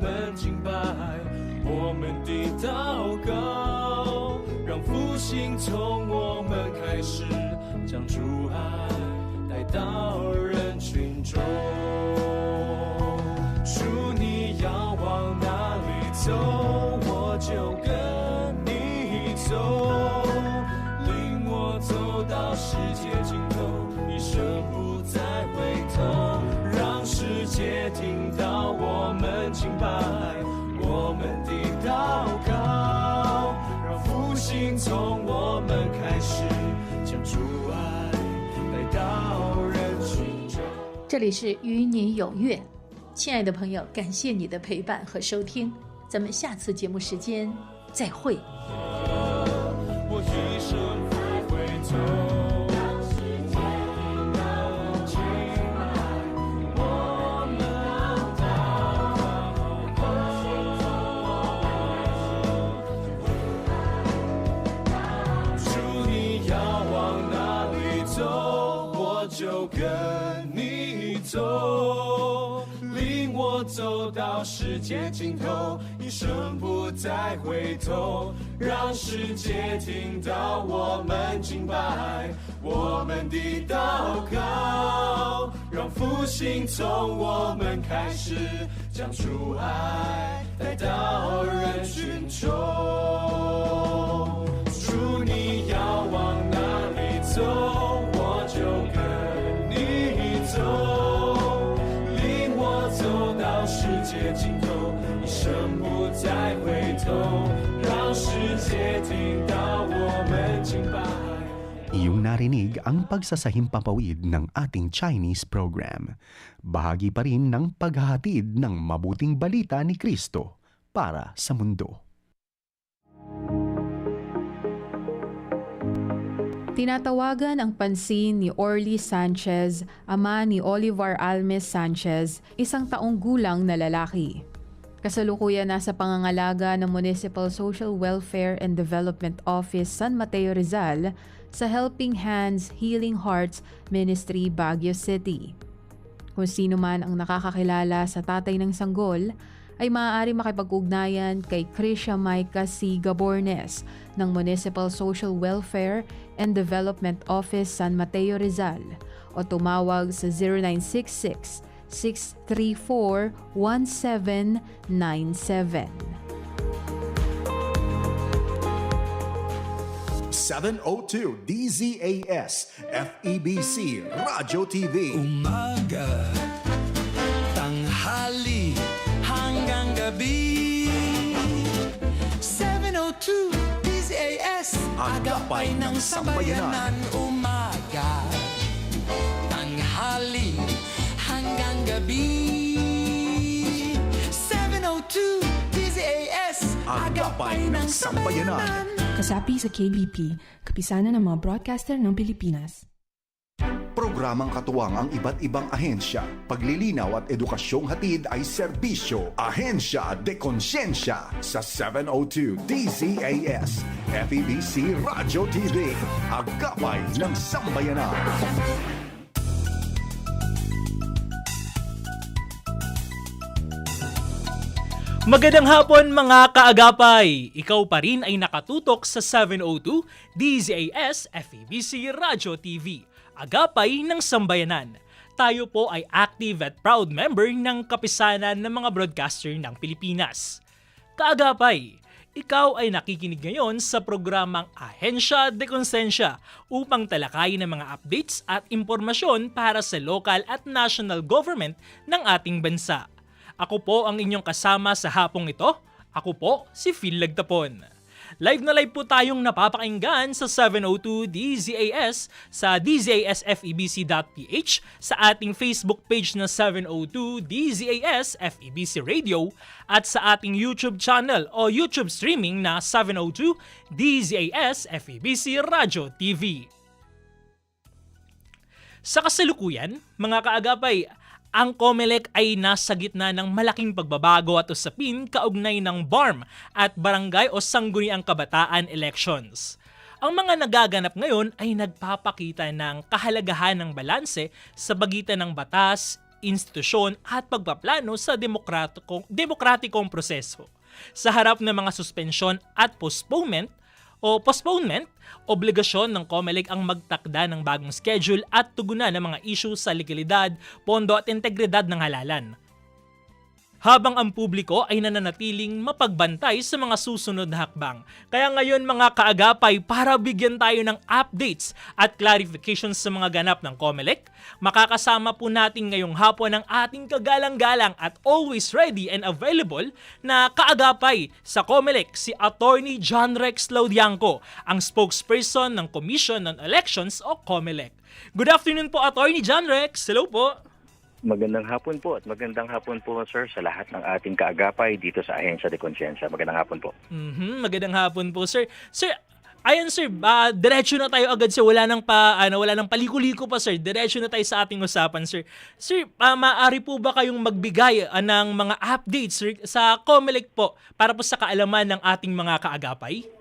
们敬拜，我们的祷告，让复兴从这里是与你有约，亲爱的朋友，感谢你的陪伴和收听，咱们下次节目时间再会。界尽头，一生不再回头，让世界听到我们敬拜，我们的祷告，让复兴从我们开始，将主爱带到人群中。再回头，让世界听到我们敬拜。 Iyong narinig ang pagsasahimpapawid ng ating Chinese program. Bahagi pa rin ng paghahatid ng mabuting balita ni Kristo para sa mundo. Tinatawagan ang pansin ni Orly Sanchez, ama ni Olivar Almes Sanchez, isang taong gulang na lalaki. Kasalukuyan nasa pangangalaga ng Municipal Social Welfare and Development Office San Mateo Rizal sa Helping Hands Healing Hearts Ministry Baguio City. Kung sino man ang nakakakilala sa tatay ng sanggol, ay maaari makipag-ugnayan kay Krisha Maika C. Gabornes ng Municipal Social Welfare and Development Office San Mateo Rizal o tumawag sa 0966 634 1797. 702 DZAS FEBC Radio TV. Umaga, tanghali, hanggang gabi 702 DZAS Agapay ng Sambayanan. Umaga, gabi 702 DZAS Agapay ng Sambayanan. Kasapi sa KBP, kapisanan ng mga broadcaster ng Pilipinas. Programang katuwang ang iba't ibang ahensya. Paglilinaw at edukasyong hatid ay serbisyo. Ahensya de Konsyensya sa 702 DZAS FEBC Radio TV. Agapay ng Sambayanan. Magandang hapon mga kaagapay! Ikaw pa rin ay nakatutok sa 702 DZAS FEBC Radio TV, Agapay ng Sambayanan. Tayo po ay active at proud member ng kapisanan ng mga broadcaster ng Pilipinas. Kaagapay, ikaw ay nakikinig ngayon sa programang Ahensya de Konsensya upang talakayin ang mga updates at impormasyon para sa local at national government ng ating bansa. Ako po ang inyong kasama sa hapong ito. Ako po si Phil Lagtapon. Live na live po tayong napapakinggan sa 702 DZAS sa dzasfebc.ph sa ating Facebook page na 702 DZAS FEBC Radio at sa ating YouTube channel o YouTube streaming na 702 DZAS FEBC Radio TV. Sa kasalukuyan, mga kaagapay, ang COMELEC ay nasa gitna ng malaking pagbabago at usapin kaugnay ng BARM at Barangay o Sangguniang Kabataan elections. Ang mga nagaganap ngayon ay nagpapakita ng kahalagahan ng balanse sa pagitan ng batas, institusyon at pagpaplano sa demokratikong, demokratikong proseso. Sa harap ng mga suspensyon at postponement, o postponement, obligasyon ng COMELEC ang magtakda ng bagong schedule at tugunan ng mga issue sa legalidad, pondo at integridad ng halalan habang ang publiko ay nananatiling mapagbantay sa mga susunod na hakbang. Kaya ngayon mga kaagapay, para bigyan tayo ng updates at clarifications sa mga ganap ng COMELEC, makakasama po natin ngayong hapon ang ating kagalang-galang at always ready and available na kaagapay sa COMELEC si Attorney John Rex Laudianco, ang spokesperson ng Commission on Elections o COMELEC. Good afternoon po Attorney John Rex. Hello po. Magandang hapon po at magandang hapon po sir sa lahat ng ating kaagapay dito sa Ahensya de Conscienza. Magandang hapon po. Mhm, magandang hapon po, sir. Sir, ayan sir, uh, diretso na tayo agad sir. Wala nang pa ano, wala nang paliko-liko pa sir. Diretso na tayo sa ating usapan, sir. Sir, uh, maaari po ba kayong magbigay uh, ng mga updates sir, sa COMELEC po para po sa kaalaman ng ating mga kaagapay?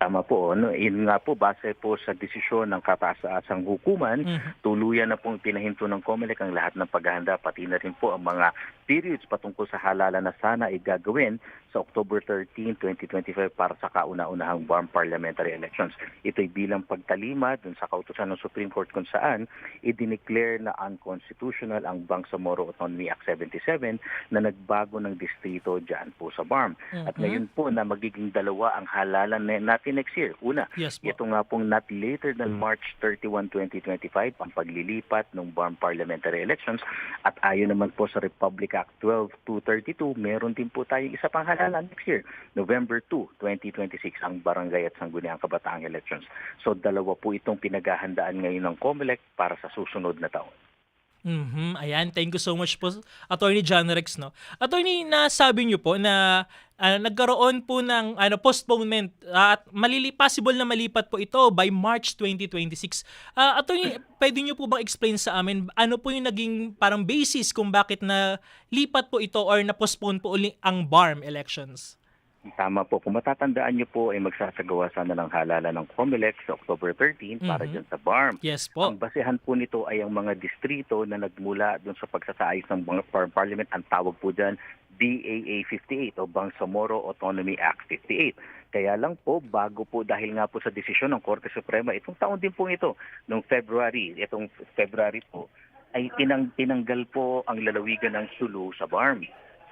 Tama po. No? Yun nga po, base po sa desisyon ng kataas-asang hukuman, Mhm. tuluyan na pong pinahinto ng COMELEC ang lahat ng paghahanda, pati na rin po ang mga periods patungkol sa halalan na sana ay gagawin sa October 13, 2025 para sa kauna-unahang BARM parliamentary elections. Ito'y bilang pagtalima dun sa kautusan ng Supreme Court kung saan i-declare na unconstitutional ang Bangsamoro Autonomy Act 77 na nagbago ng distrito dyan po sa BARM. At Mhm. ngayon po na magiging dalawa ang halalan na- natin next year. Una, Yes po. ito nga pong not later than March 31, 2025 ang paglilipat ng BARM parliamentary elections at ayon naman po sa Republic Act 12232, meron din po tayong isa pang halalan next year, November 2, 2026 ang Barangay at Sangguniang Kabataang elections. So dalawa po itong pinaghahandaan ngayon ng COMELEC para sa susunod na taon. Mhm, ayan, thank you so much po Attorney John Rex no. Attorney, nasabi niyo po na ah, nagkaroon po ng ano postponement ah, at malili possible na malipat po ito by March 2026. Ah, attorney, pwede niyo po bang explain sa amin ano po yung naging parang basis kung bakit na lipat po ito or na postpone po uli ang BARM elections? Tama po. Kung matatandaan niyo po ay magsasagawa sana ng halalan ng COMELEC sa October 13 para Mhm. dyan sa BARM. Yes po. Ang basehan po nito ay ang mga distrito na nagmula doon sa pagsasaayos ng mga par- parliament. Ang tawag po dyan, BAA 58 o Bangsamoro Autonomy Act 58. Kaya lang po, bago po dahil nga po sa desisyon ng Korte Suprema, itong taon din po ito, noong February, itong February po, ay tinang, tinanggal po ang lalawigan ng Sulu sa BARM.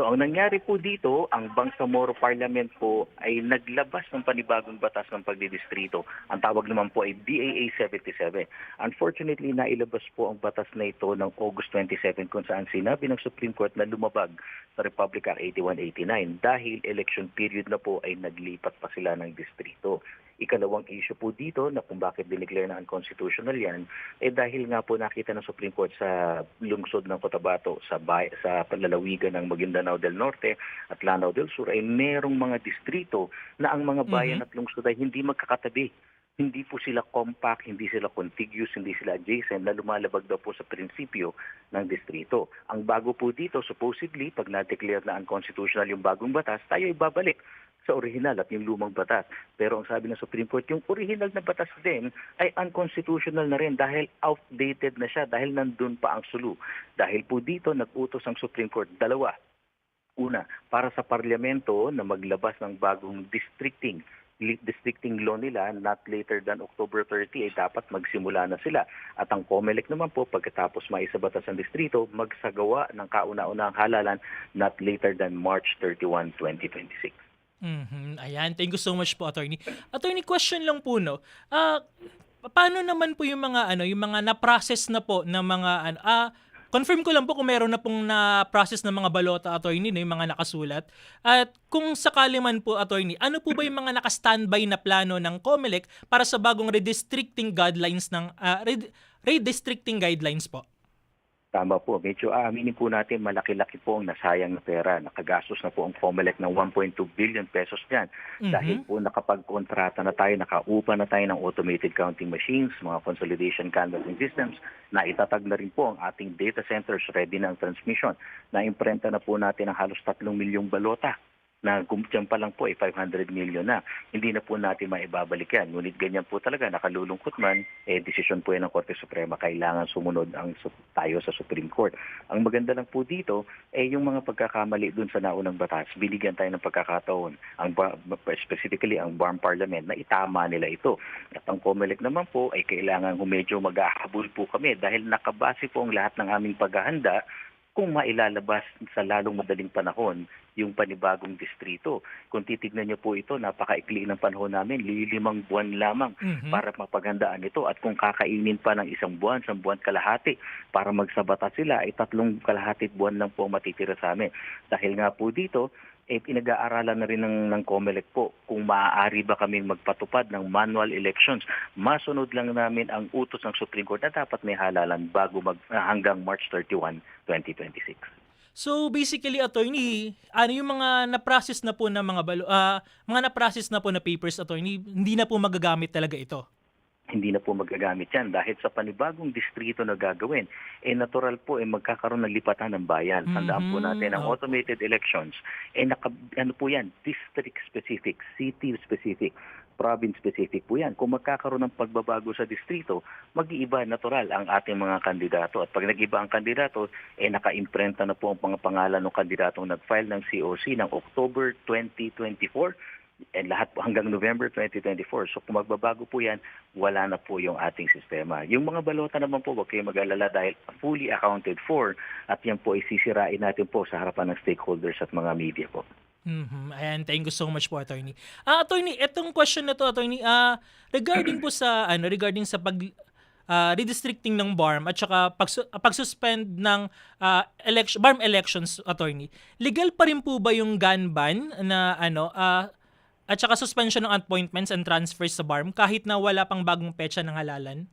So ang nangyari po dito, ang Bangsamoro Parliament po ay naglabas ng panibagong batas ng pagdidistrito. Ang tawag naman po ay BAA 77. Unfortunately, nailabas po ang batas na ito ng August 27 kung saan sinabi ng Supreme Court na lumabag sa Republic Act 8189 dahil election period na po ay naglipat pa sila ng distrito. Ikalawang issue po dito na kung bakit dineclare na unconstitutional yan, eh dahil nga po nakita ng Supreme Court sa lungsod ng Cotabato, sa, bay, sa palalawigan ng Maguindanao del Norte at Lanao del Sur, ay merong mga distrito na ang mga bayan Mhm. at lungsod ay hindi magkakatabi. Hindi po sila compact, hindi sila contiguous, hindi sila adjacent na lumalabag daw po sa prinsipyo ng distrito. Ang bago po dito, supposedly, pag na-declare na unconstitutional yung bagong batas, tayo ay babalik sa original at yung lumang batas. Pero ang sabi ng Supreme Court, yung original na batas din ay unconstitutional na rin dahil outdated na siya, dahil nandun pa ang sulu. Dahil po dito, nag-utos ang Supreme Court, dalawa. Una, para sa parlamento na maglabas ng bagong districting districting law nila not later than October 30 ay dapat magsimula na sila. At ang COMELEC naman po pagkatapos maisabatas ang distrito, magsagawa ng kauna-unahang halalan not later than March 31, 2026. Mhm. Ayan, thank you so much po, attorney. Attorney, question lang po no. Ah, paano naman po yung mga ano, yung mga na-process na po ng mga ano, ah confirm ko lang po kung meron na pong na-process ng mga balota attorney, no, yung mga nakasulat. At kung sakali man po attorney, ano po ba yung mga naka-standby na plano ng COMELEC para sa bagong redistricting guidelines ng ah, red- redistricting guidelines po? Tama po. Medyo aaminin po natin malaki-laki po ang nasayang na pera. Nakagastos na po ang COMELEC ng 1.2 billion pesos dyan. Mhm. Dahil po nakapagkontrata na tayo, nakaupa na tayo ng automated counting machines, mga consolidation canvassing systems, na itatag na rin po ang ating data centers ready na ang transmission. Na imprenta na po natin ang halos 3 milyong balota na dyan pa lang po ay 500 million na. Hindi na po natin maibabalik yan. Ngunit ganyan po talaga, nakalulungkot man, eh, desisyon po yan ng Korte Suprema. Kailangan sumunod ang tayo sa Supreme Court. Ang maganda lang po dito, eh, yung mga pagkakamali dun sa naunang batas, binigyan tayo ng pagkakataon, ang, specifically ang Barm Parliament, na itama nila ito. At ang COMELEC naman po ay kailangan medyo mag-ahabol po kami dahil nakabase po ang lahat ng aming paghahanda kung mailalabas sa lalong madaling panahon yung panibagong distrito. Kung titignan niyo po ito, napakaikli ng panahon namin, lilimang buwan lamang Mhm. para mapaghandaan ito. At kung kakainin pa ng isang buwan, isang buwan kalahati para magsabata sila, ay tatlong kalahati buwan lang po matitira sa amin. Dahil nga po dito, eh, pinag-aaralan na rin ng, ng COMELEC po kung maaari ba kaming magpatupad ng manual elections. Masunod lang namin ang utos ng Supreme Court na dapat may halalan bago mag, hanggang March 31, 2026. So basically attorney, ano yung mga na-process na po na mga balo ah, mga na-process na po na papers attorney, hindi na po magagamit talaga ito. hindi na po magagamit yan dahil sa panibagong distrito na gagawin, eh natural po eh magkakaroon ng lipatan ng bayan. Tandaan po Mhm. natin ang automated elections, eh naka, ano po yan, district specific, city specific, province specific po yan. Kung magkakaroon ng pagbabago sa distrito, mag-iiba natural ang ating mga kandidato. At pag nag-iba ang kandidato, eh naka-imprenta na po ang mga pangalan ng kandidatong nag-file ng COC ng October 2024 and lahat po hanggang November 2024. So kung magbabago po yan, wala na po yung ating sistema. Yung mga balota naman po, huwag kayong mag-alala dahil fully accounted for at yan po ay sisirain natin po sa harapan ng stakeholders at mga media po. Mhm. Ayan, thank you so much po attorney. Ah attorney, etong question na to attorney, ah regarding po sa ano, regarding sa pag ah, redistricting ng BARM at saka pagsu- pag-suspend ng ah, election BARM elections attorney. Legal pa rin po ba yung gun ban na ano ah, at saka suspension ng appointments and transfers sa BARM kahit na wala pang bagong petsa ng halalan?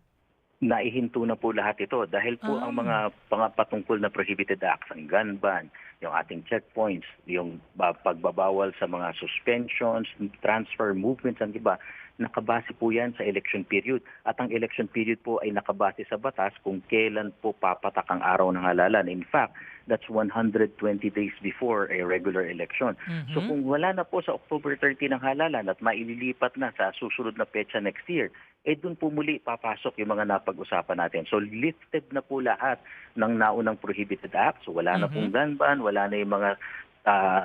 Naihinto na po lahat ito dahil po Ah. ang mga pang- patungkol na prohibited acts, ang gun ban, yung ating checkpoints, yung ba- pagbabawal sa mga suspensions, transfer, movements, ang iba, nakabase po yan sa election period. At ang election period po ay nakabase sa batas kung kailan po papatak ang araw ng halalan. In fact, that's 120 days before a regular election. So Mhm. kung wala na po sa October 30 ng halalan at maililipat na sa susunod na petsa next year, eh doon po muli papasok yung mga napag-usapan natin. So lifted na po lahat ng naunang prohibited acts. So wala na Mhm. pong gun ban, wala na yung mga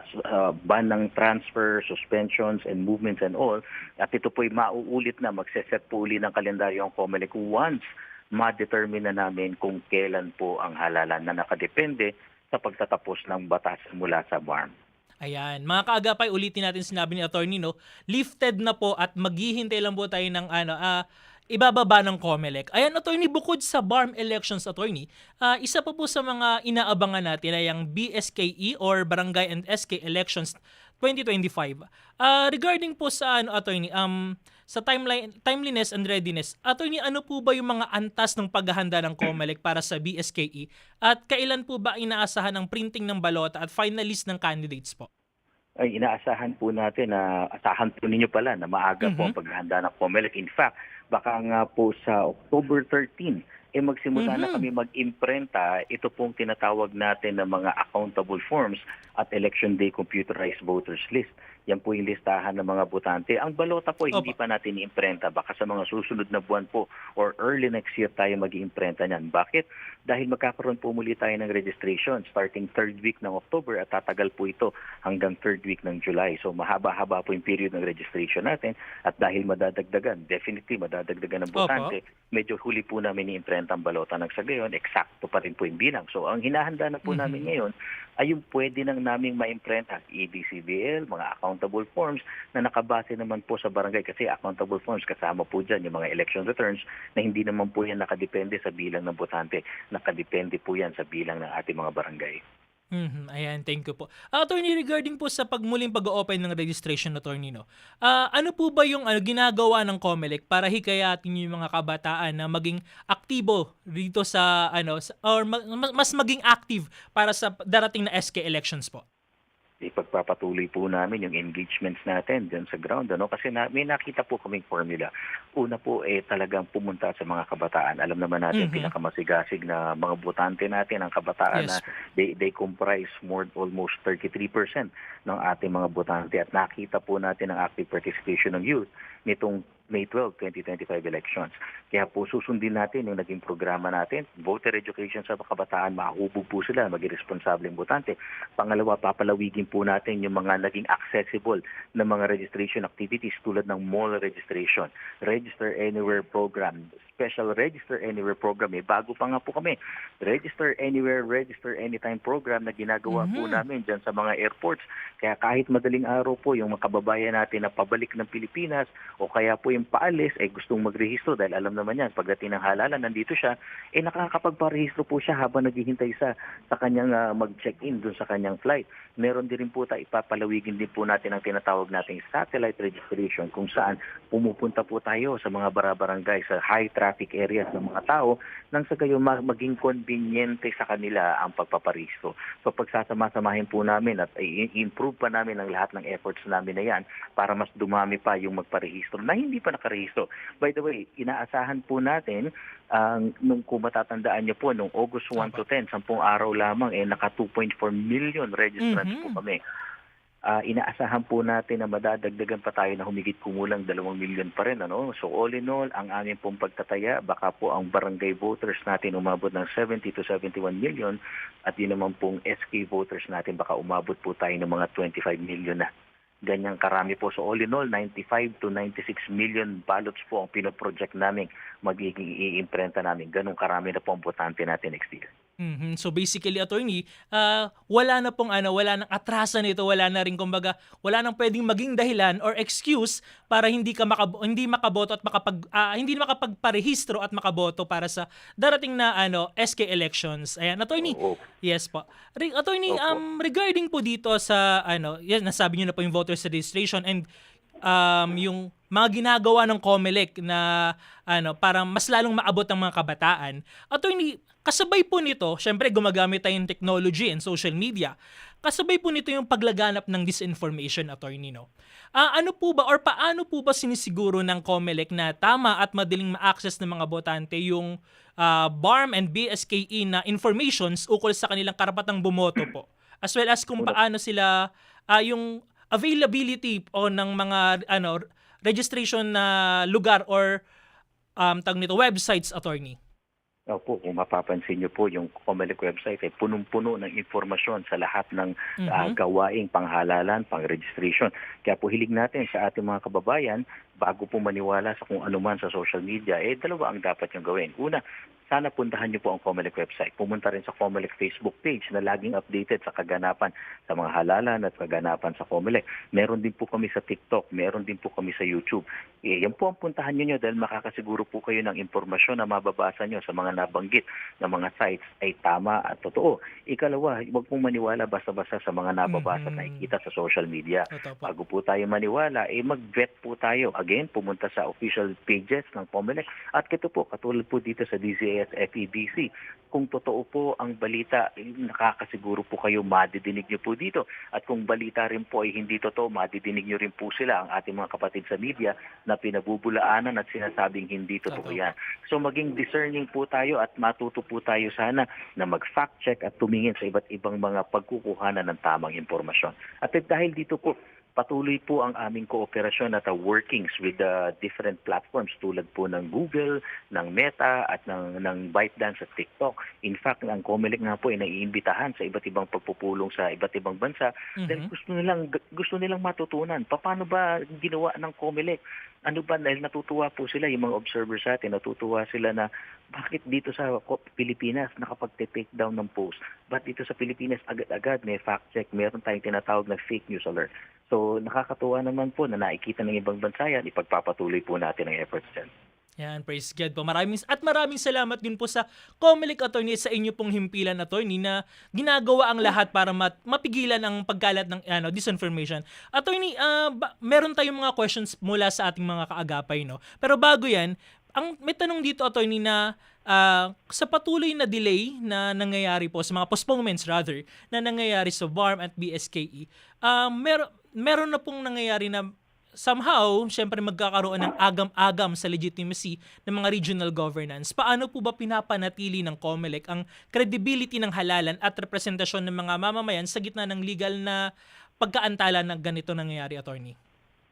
s- ah, ban ng transfer, suspensions, and movements and all. At ito po'y mauulit na, magseset po uli ng kalendaryo ang COMELEC once ma-determine na namin kung kailan po ang halalan na nakadepende sa pagtatapos ng batas mula sa BARM. Ayan, mga kaagapay, ulitin natin sinabi ni attorney no, lifted na po at maghihintay lang po tayo ng ano, ah ibababa ng COMELEC. Ayan, attorney, bukod sa BARM elections, attorney, ah, isa pa po sa mga inaabangan natin ay ang BSKE or Barangay and SK elections 2025. Ah, regarding po sa ano, attorney, um, sa timeline, timeliness and readiness, attorney, ano po ba yung mga antas ng paghahanda ng COMELEC para sa BSKE? At kailan po ba inaasahan ang printing ng balota at final list ng candidates po? ay inaasahan po natin na asahan po ninyo pala na maaga po Mhm. ang paghahanda ng COMELEC. In fact, baka nga po sa October 13, eh magsimula na Mhm. kami mag-imprenta ito pong tinatawag natin ng mga accountable forms at Election Day Computerized Voters List. Yan po yung listahan ng mga botante. Ang balota po, hindi pa natin i-imprenta. Baka sa mga susunod na buwan po or early next year tayo mag-iimprenta niyan. Bakit? Dahil magkakaroon po muli tayo ng registration starting third week ng October at tatagal po ito hanggang third week ng July. So mahaba-haba po yung period ng registration natin at dahil madadagdagan, definitely madadagdagan ng Opo. botante, medyo huli po namin i-imprenta ang balota ng sa gayon, eksakto pa rin po yung bilang. So ang hinahanda na po Mhm. namin ngayon ay yung pwede nang naming ma-imprenta, EDCBL, mga accountable forms na nakabase naman po sa barangay kasi accountable forms kasama po dyan yung mga election returns na hindi naman po yan nakadepende sa bilang ng botante, nakadepende po yan sa bilang ng ating mga barangay. Mhm, ayan, thank you po. Ah, attorney, regarding po sa pagmuling pag-open ng registration, attorney, no? Ah, ano po ba yung ano, ginagawa ng COMELEC para hikayatin yung mga kabataan na maging aktibo dito sa, ano, sa- or ma- mas mas maging active para sa darating na SK elections po? Ipagpapatuloy po namin yung engagements natin dyan sa ground. Ano? Kasi na, may nakita po kaming formula. Una po, eh, talagang pumunta sa mga kabataan. Alam naman natin, Mhm. pinakamasigasig na mga botante natin, ang kabataan Yes na they, they comprise more almost 33% ng ating mga botante. At nakita po natin ang active participation ng youth nitong May 12, 2025 elections. Kaya po susundin natin yung naging programa natin, voter education sa kabataan, mahubog po sila, maging responsableng botante. Pangalawa, papalawigin po natin yung mga naging accessible na mga registration activities tulad ng mall registration, Register Anywhere program, Special Register Anywhere program. Eh, bago pa nga po kami, Register Anywhere, Register Anytime program na ginagawa po Mhm. namin dyan sa mga airports. Kaya kahit madaling araw po yung mga kababayan natin na pabalik ng Pilipinas o kaya po yung paalis ay gustong magrehistro dahil alam naman yan, pagdating ng halalan, nandito siya, eh nakakapagparehistro po siya habang naghihintay sa, sa kanyang ah, mag-check-in dun sa kanyang flight. Meron din po tayo, ipapalawigin din po natin ang tinatawag nating satellite registration kung saan pumupunta po tayo sa mga barabarangay, sa high traffic areas ng mga tao nang sa gayon ma- maging konbinyente sa kanila ang pagpaparehistro. So pagsasama-samahin po namin at i-improve pa namin ang lahat ng efforts namin na yan para mas dumami pa yung magparehistro na hindi pa nakarehistro. By the way, inaasahan po natin ang nung kung matatandaan niyo po nung August 1 to 10, 10 araw lamang eh naka 2.4 million registrants Mhm. po kami. Ah, inaasahan po natin na madadagdagan pa tayo na humigit kumulang 2 million pa rin. Ano? So all in all, ang aming pong pagtataya, baka po ang barangay voters natin umabot ng 70 to 71 million at yun naman pong SK voters natin baka umabot po tayo ng mga 25 million na. Ganyang karami po. So all in all, 95 to 96 million ballots po ang pinoproject namin magiging iimprenta namin. Ganong karami na po ang botante natin next year. Mhm. So basically attorney, ah, wala na pong ano, wala nang atrasan nito, wala na rin kumbaga, wala nang pwedeng maging dahilan or excuse para hindi ka makab- hindi makaboto at makapag ah, hindi makapagparehistro at makaboto para sa darating na ano SK elections. Ayan, attorney. Oo. Yes po. Re- attorney, Opo. um regarding po dito sa ano, yan nasabi niyo na po yung voters registration and um yung mga ginagawa ng COMELEC na ano para mas lalong maabot ang mga kabataan. Attorney, kasabay po nito, syempre gumagamit tayong technology and social media. Kasabay po nito yung paglaganap ng disinformation, attorney, no? Ah, ano po ba or paano po ba sinisiguro ng COMELEC na tama at madaling ma-access ng mga botante yung ah, BARM and BSKE na informations ukol sa kanilang karapatang bumoto po? As well as kung paano sila ah, yung availability o ng mga ano registration na lugar or um tag nito websites attorney. Opo, kung mapapansin niyo po yung COMELEC website ay punong-puno ng informasyon sa lahat ng ah, Mhm. gawaing panghalalan, pang-registration. Kaya po hilig natin sa ating mga kababayan, bago po maniwala sa kung ano man sa social media, eh dalawa ang dapat niyong gawin. Una, sana puntahan niyo po ang COMELEC website. Pumunta rin sa COMELEC Facebook page na laging updated sa kaganapan sa mga halalan at kaganapan sa COMELEC. Meron din po kami sa TikTok, meron din po kami sa YouTube. Eh, yan po ang puntahan niyo dahil makakasiguro po kayo ng impormasyon na mababasa niyo sa mga nabanggit na mga sites ay tama at totoo. Ikalawa, huwag pong maniwala basta-basta sa mga nababasa Mhm. na nakikita sa social media. Bago po tayo maniwala, eh mag-vet po tayo. Again, pumunta sa official pages ng COMELEC. At kito po, katulad po dito sa DZS FEBC, kung totoo po ang balita, eh, nakakasiguro po kayo madidinig niyo po dito. At kung balita rin po ay hindi totoo, madidinig niyo rin po sila, ang ating mga kapatid sa media, na pinabubulaanan at sinasabing hindi totoo yan. So maging discerning po tayo at matuto po tayo sana na mag-fact check at tumingin sa iba't ibang mga pagkukuhanan ng tamang impormasyon. At dahil dito po, patuloy po ang aming kooperasyon at uh, workings with the different platforms tulad po ng Google, ng Meta at ng, ng ByteDance at TikTok. In fact, ang Comelec nga po ay naiimbitahan sa iba't ibang pagpupulong sa iba't ibang bansa dahil Mhm. gusto nilang gusto nilang matutunan paano ba ginawa ng COMELEC ano ba dahil natutuwa po sila yung mga observers sa atin natutuwa sila na bakit dito sa Pilipinas nakapag-take down ng post but dito sa Pilipinas agad-agad may fact check meron tayong tinatawag na fake news alert so nakakatuwa naman po na nakikita ng ibang bansa yan ipagpapatuloy po natin ang efforts dyan Yan, praise God po. Maraming, at maraming salamat din po sa Comelec Attorney sa inyo pong himpilan attorney na ginagawa ang lahat para mat, mapigilan ang pagkalat ng ano, disinformation. Attorney, ah, ba- meron tayong mga questions mula sa ating mga kaagapay, no? Pero bago yan, ang may tanong dito attorney na ah, sa patuloy na delay na nangyayari po sa mga postponements rather na nangyayari sa BARM at BSKE, um, mer- meron na pong nangyayari na somehow, syempre magkakaroon ng agam-agam sa legitimacy ng mga regional governance. Paano po ba pinapanatili ng COMELEC ang credibility ng halalan at representasyon ng mga mamamayan sa gitna ng legal na pagkaantala na ganito nangyayari, attorney?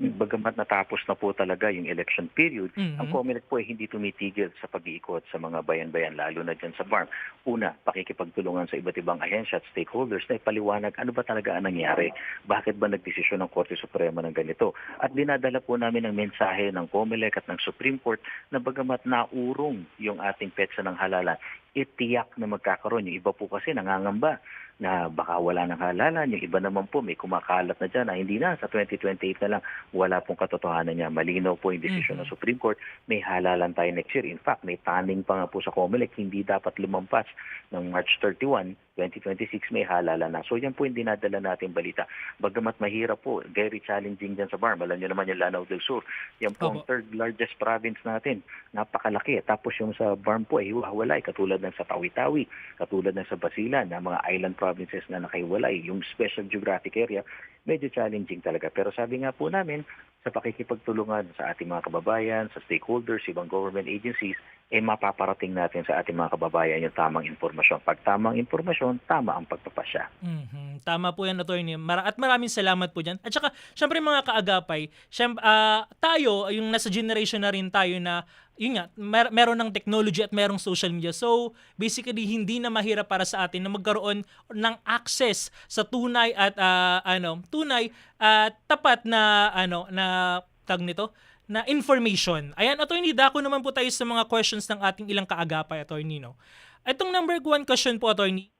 Bagamat natapos na po talaga yung election period, Mhm. ang COMELEC po ay hindi tumitigil sa pag-iikot sa mga bayan-bayan, lalo na dyan sa BARM. Una, pakikipagtulungan sa iba't ibang ahensya at stakeholders na ipaliwanag ano ba talaga ang nangyari, bakit ba nagdesisyon ng Korte Suprema ng ganito. At dinadala po namin ang mensahe ng COMELEC at ng Supreme Court na bagamat naurong yung ating petsa ng halalan, itiyak na magkakaroon. Yung iba po kasi nangangamba na baka wala ng halalan. Yung iba naman po may kumakalat na dyan na hindi na sa 2028 na lang wala pong katotohanan niya. Malinaw po yung desisyon Mhm. ng Supreme Court. May halalan tayo next year. In fact, may tanning pa nga po sa COMELEC. Hindi dapat lumampas ng March 31, 2026 may halalan na. So yan po yung dinadala natin balita. Bagamat mahirap po, very challenging dyan sa BARM. Alam niyo naman yung Lanao del Sur. Yan po ang third largest province natin. Napakalaki. Tapos yung sa BARM po ay hiwa-walay. Katulad ng sa Tawi-Tawi, katulad ng sa Basilan, na mga island provinces na nakahiwalay. Yung special geographic area, medyo challenging talaga. Pero sabi nga po namin, sa pakikipagtulungan sa ating mga kababayan, sa stakeholders, ibang government agencies, eh mapaparating natin sa ating mga kababayan yung tamang impormasyon. Pag tamang impormasyon, tama ang pagpapasya. Mhm. Tama po yan, attorney. Mara- at maraming salamat po dyan. At saka, syempre mga kaagapay, syempre, ah, tayo, yung nasa generation na rin tayo na, yun nga, mer- meron ng technology at merong social media. So, basically, hindi na mahirap para sa atin na magkaroon ng access sa tunay at, ah, ano, tunay at tapat na, ano, na, tag nito, na information. Ayan, attorney, dako naman po tayo sa mga questions ng ating ilang kaagapay, attorney, no? Itong number one question po, attorney,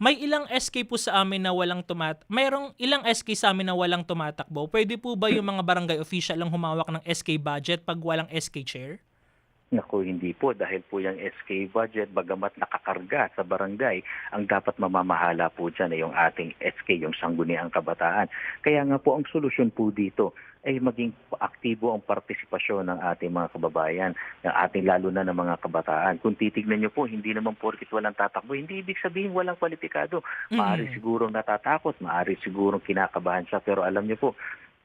may ilang SK po sa amin na walang tumat mayroong ilang SK sa amin na walang tumatakbo. Pwede po ba yung mga barangay official ang humawak ng SK budget pag walang SK chair? Naku, hindi po dahil po yung SK budget bagamat nakakarga sa barangay, ang dapat mamamahala po dyan ay yung ating SK, yung sangguniang kabataan. Kaya nga po ang solusyon po dito ay maging aktibo ang partisipasyon ng ating mga kababayan, ng ating lalo na ng mga kabataan. Kung titignan niyo po, hindi naman porkit walang tatakbo, hindi ibig sabihin walang kwalipikado. Maari Mhm. sigurong natatakot, maari sigurong kinakabahan siya, pero alam niyo po,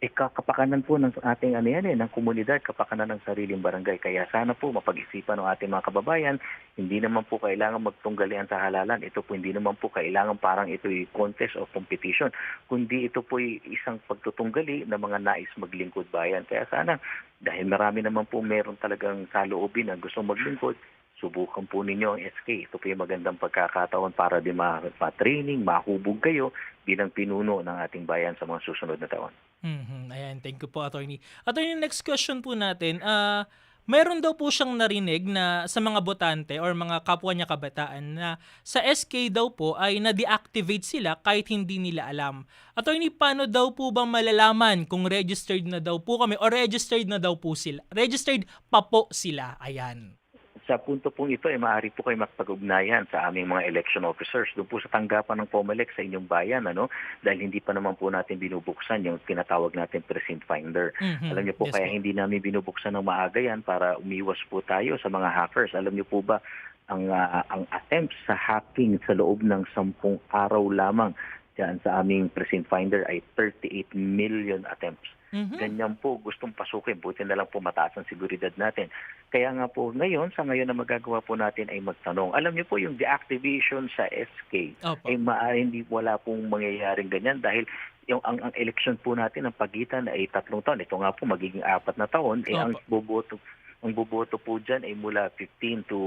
eh, ka- kapakanan po ng ating ano yan eh, ng komunidad, kapakanan ng sariling barangay. Kaya sana po mapag-isipan ng ating mga kababayan, hindi naman po kailangan magtunggalian sa halalan. Ito po hindi naman po kailangan parang ito'y contest o competition, kundi ito po isang pagtutunggali ng mga nais maglingkod bayan. Kaya sana, dahil marami naman po meron talagang saloobin na gusto maglingkod, subukan po ninyo ang SK. Ito po yung magandang pagkakataon para di ma- ma-training, mahubog kayo bilang pinuno ng ating bayan sa mga susunod na taon. Mhm. Ayan, thank you po, attorney. Attorney, next question po natin. Ah, meron daw po siyang narinig na sa mga botante or mga kapwa niya kabataan na sa SK daw po ay na-deactivate sila kahit hindi nila alam. Attorney, paano daw po bang malalaman kung registered na daw po kami o registered na daw po sila? Registered pa po sila. Ayan. Sa punto pong ito, eh, maaari po kayo makipag-ugnayan sa aming mga election officers doon po sa tanggapan ng COMELEC sa inyong bayan. Ano? Dahil hindi pa naman po natin binubuksan yung tinatawag natin precinct finder. Mhm. Alam niyo po, Yes kaya po. hindi namin binubuksan ng maaga yan para umiwas po tayo sa mga hackers. Alam niyo po ba, ang, ah, ang attempts sa hacking sa loob ng sampung araw lamang dyan sa aming precinct finder ay 38 million attempts. Mhm. Ganyan po gustong pasukin. Buti na lang po mataas ang seguridad natin. Kaya nga po ngayon, sa ngayon na magagawa po natin ay magtanong. Alam niyo po yung deactivation sa SK Opo. ay maaari hindi wala pong mangyayaring ganyan dahil yung ang, ang election po natin ang pagitan ay tatlong taon. Ito nga po magiging apat na taon. Eh, ang Opo. Ang boboto po dyan ay mula 15 to,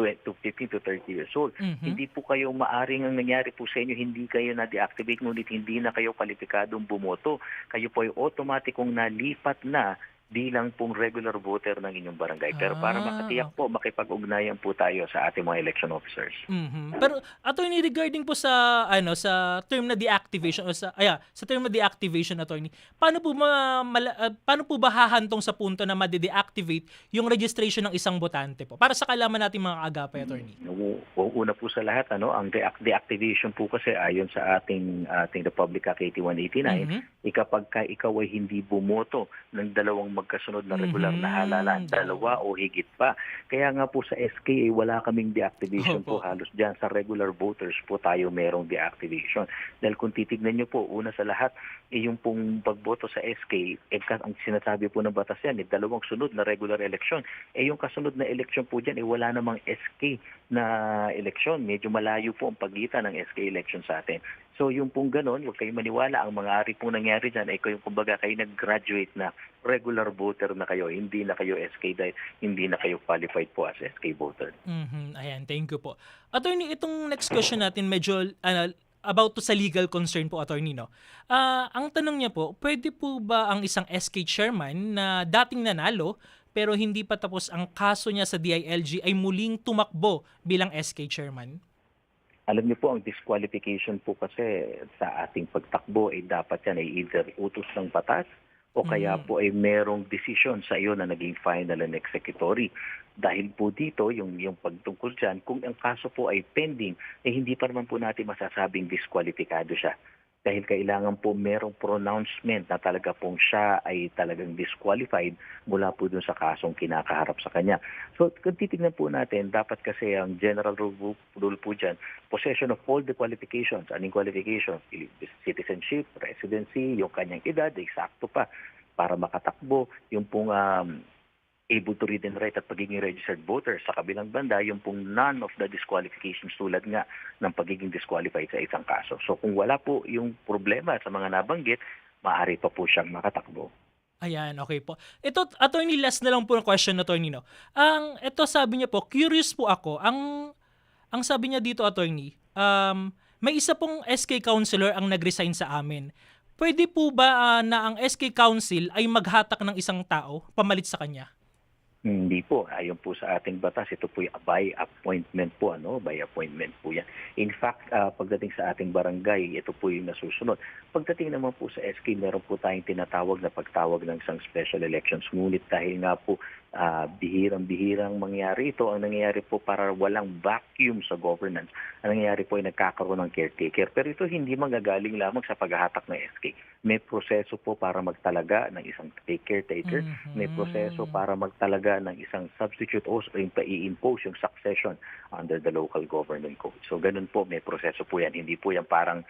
20, to 15 to 30 years old. Mhm. Hindi po kayo maaring ang nangyari po sa inyo, hindi kayo na-deactivate, ngunit hindi na kayo kwalipikadong bumoto. Kayo po ay automatikong nalipat na bilang pong regular voter ng inyong barangay. Pero para Ah. makatiyak po, makipag-ugnayan po tayo sa ating mga election officers. Mhm. Pero attorney regarding po sa ano sa term na deactivation o sa aya, sa term na deactivation attorney, paano po ma, mala- ah, paano po ba hahantong sa punto na ma-deactivate yung registration ng isang botante po? Para sa kalaman natin mga agapay attorney. U- Una po sa lahat, ano, ang deac- deactivation po kasi ayon sa ating ating Republic Act 8189, Mhm. eh, kapag ka ikaw ay hindi bumoto ng dalawang magkasunod na regular na halalan, dalawa o higit pa. Kaya nga po sa SK ay wala kaming deactivation Opo. po halos dyan. Sa regular voters po tayo merong deactivation. Dahil kung titignan nyo po, una sa lahat, eh, yung pong pagboto sa SK, eh, ang sinasabi po ng batas yan, eh, dalawang sunod na regular election. Eh yung kasunod na election po dyan, eh, wala namang SK na election. Medyo malayo po ang pagitan ng SK election sa atin. So yung pong ganon, huwag kayong maniwala. Ang mga ari pong nangyari dyan ay kayo kumbaga kayo nag-graduate na regular voter na kayo. Hindi na kayo SK dahil hindi na kayo qualified po as SK voter. Mhm. Ayan, thank you po. Attorney, itong next question natin medyo ano, about to sa legal concern po, attorney, no? Ah, ang tanong niya po, pwede po ba ang isang SK chairman na dating nanalo pero hindi pa tapos ang kaso niya sa DILG ay muling tumakbo bilang SK chairman? Alam niyo po, ang disqualification po kasi sa ating pagtakbo ay dapat yan ay either utos ng batas o kaya Mhm. po ay merong decision sa iyo na naging final and executory. Dahil po dito, yung, yung pagtungkol dyan, kung ang kaso po ay pending, eh hindi pa naman po natin masasabing disqualifikado siya. Dahil kailangan po merong pronouncement na talaga pong siya ay talagang disqualified mula po dun sa kasong kinakaharap sa kanya. So kung titignan po natin, dapat kasi ang general rule, rule po dyan, possession of all the qualifications. Anong qualifications? Citizenship, residency, yung kanyang edad, eksakto pa para makatakbo, yung pong um, able to read and write at pagiging registered voter. Sa kabilang banda, yung pong none of the disqualifications tulad nga ng pagiging disqualified sa isang kaso. So kung wala po yung problema sa mga nabanggit, maaari pa po siyang makatakbo. Ayan, okay po. Ito, attorney, last na lang po ng question, attorney, no? Ang, ito sabi niya po, curious po ako, ang, ang sabi niya dito, attorney, um, may isa pong SK counselor ang nag-resign sa amin. Pwede po ba ah, na ang SK council ay maghatak ng isang tao pamalit sa kanya? Hindi po. Ayon po sa ating batas, ito po by appointment po. Ano? By appointment po yan. In fact, ah, pagdating sa ating barangay, ito po yung nasusunod. Pagdating naman po sa SK, meron po tayong tinatawag na pagtawag ng isang special elections. Ngunit dahil nga po ah, bihirang-bihirang mangyari ito, ang nangyayari po para walang vacuum sa governance. Ang nangyayari po ay nagkakaroon ng caretaker. Pero ito hindi manggagaling lamang sa paghahatak ng SK. May proseso po para magtalaga ng isang caretaker. May Mhm. proseso para magtalaga ng isang substitute o yung pa-i-impose yung succession under the local government code. So ganun po, may proseso po yan. Hindi po yan parang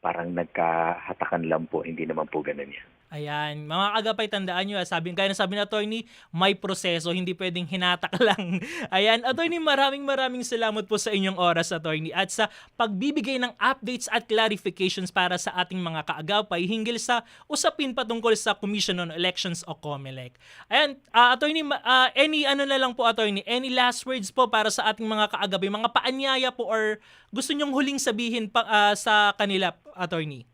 parang nagkahatakan lang po. Hindi naman po ganun yan. Ayan, mga agapay tandaan nyo, ah, sabi, kaya na sabi na attorney, may proseso, hindi pwedeng hinatak lang. Ayan, attorney, maraming maraming salamat po sa inyong oras, attorney, at sa pagbibigay ng updates at clarifications para sa ating mga kaagapay hinggil sa usapin patungkol sa Commission on Elections o COMELEC. Ayan, ah, attorney, ah, any ano na lang po, attorney, any last words po para sa ating mga kaagapay, mga paanyaya po or gusto nyong huling sabihin pa, ah, sa kanila, attorney?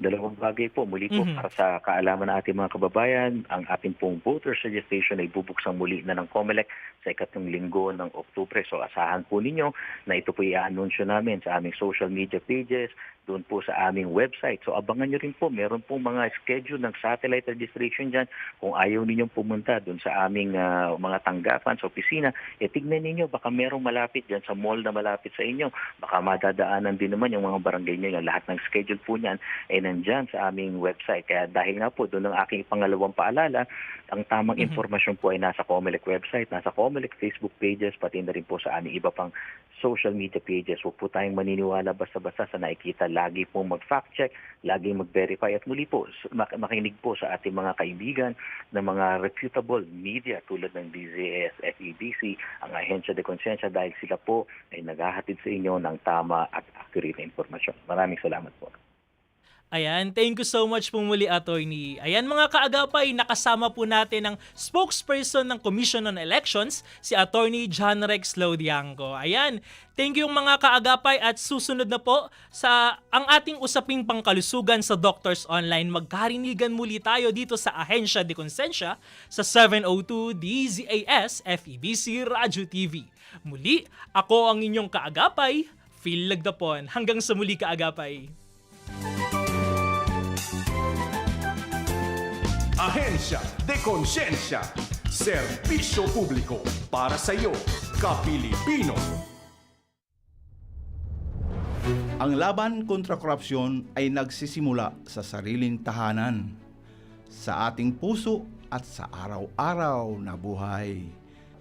Dalawang bagay po. Muli po Mhm. para sa kaalaman ng ating mga kababayan, ang ating pong voter registration ay bubuksang muli na ng COMELEC sa ikatlong linggo ng Oktubre. So asahan po ninyo na ito po i-anunsyo namin sa aming social media pages, doon po sa aming website. So abangan nyo rin po, meron pong mga schedule ng satellite registration dyan. Kung ayaw ninyong pumunta doon sa aming ah, mga tanggapan sa opisina, eh tignan ninyo, baka merong malapit dyan sa mall na malapit sa inyo. Baka madadaanan din naman yung mga barangay nyo. Yung lahat ng schedule po niyan ay nandyan sa aming website. Kaya dahil nga po, doon ang aking pangalawang paalala, ang tamang Mhm. informasyon po ay nasa COMELEC website, nasa COMELEC Facebook pages, pati na rin po sa aming iba pang social media pages. Huwag po tayong maniniwala basta-basta sa nakikita. Lagi po mag-fact check, lagi mag-verify at muli po mak- makinig po sa ating mga kaibigan ng mga reputable media tulad ng DZS, FEBC, ang Ahensya de Consensya dahil sila po ay naghahatid sa inyo ng tama at accurate na informasyon. Maraming salamat po. Ayan, thank you so much po muli, Attorney. Ayan mga kaagapay, nakasama po natin ang spokesperson ng Commission on Elections, si Attorney John Rex Lodianco. Ayan, thank you mga kaagapay at susunod na po sa ang ating usaping pangkalusugan sa Doctors Online. Magkarinigan muli tayo dito sa Ahensya de Consensya sa 702 DZAS FEBC Radio TV. Muli, ako ang inyong kaagapay, Phil Lagdapon. Hanggang sa muli kaagapay. Ahensya de Konsensya. Serbisyo publiko para sa iyo, Kapilipino. Ang laban kontra korupsyon ay nagsisimula sa sariling tahanan. Sa ating puso at sa araw-araw na buhay.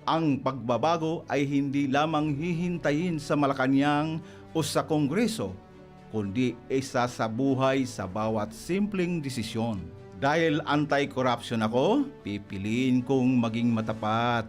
Ang pagbabago ay hindi lamang hihintayin sa Malacanang o sa Kongreso, kundi isa sa buhay sa bawat simpleng desisyon. Dahil anti-corruption ako, pipiliin kong maging matapat